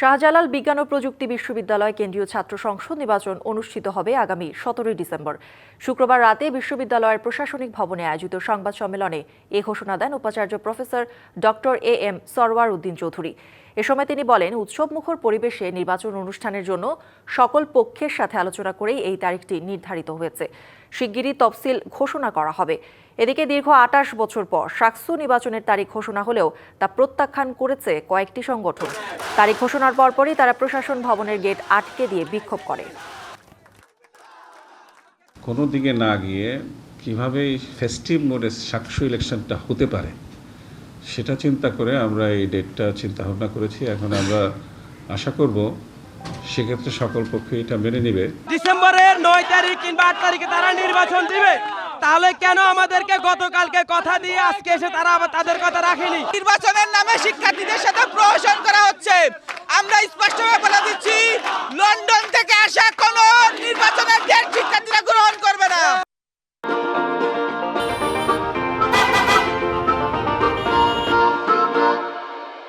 শাহজালাল বিজ্ঞান ও প্রযুক্তি বিশ্ববিদ্যালয় কেন্দ্রীয় ছাত্র সংসদ নির্বাচন অনুষ্ঠিত হবে আগামী সতেরোই ডিসেম্বর। শুক্রবার রাতে বিশ্ববিদ্যালয়ের প্রশাসনিক ভবনে আয়োজিত সংবাদ সম্মেলনে এ ঘোষণা দেন উপাচার্য professor doctor A M Sarwar Uddin Chowdhury. এ সময় তিনি বলেন, উৎসবমুখর পরিবেশে নির্বাচন অনুষ্ঠানের জন্য সকল পক্ষের সাথে আলোচনা করেই এই তারিখটি নির্ধারিত হয়েছে। শিগগিরই তফসিল ঘোষণা করা হবে। এদিকে দীর্ঘ আটাশ বছর পর সাকসু নির্বাচনের তারিখ ঘোষণা হলেও তা প্রত্যাখ্যান করেছে কয়েকটি সংগঠন। তারিখ ঘোষণার পরপরই তারা প্রশাসন ভবনের গেট আটকে দিয়ে বিক্ষোভ করে। কোনো দিকে না গিয়ে কীভাবে ফেস্টিভ মোডে সাকসু ইলেকশনটা হতে পারে? সেটা চিন্তা করে আমরা এই ডেটটা চিন্তা ভাবনা করেছি। এখন আমরা আশা করব সেক্ষেত্রে সকল পক্ষ এটা মেনে নিবে। ডিসেম্বরের নয় তারিখ কিংবা আট তারিখে তারা নির্বাচন দিবে। তাহলে কেন আমাদেরকে গতকালকে কথা দিয়ে আজকে এসে তারা আবার তাদের কথা রাখেনি? নির্বাচনের নামে শিক্ষার্থীদের সাথে প্রহসন করা হচ্ছে। আমরা স্পষ্টভাবে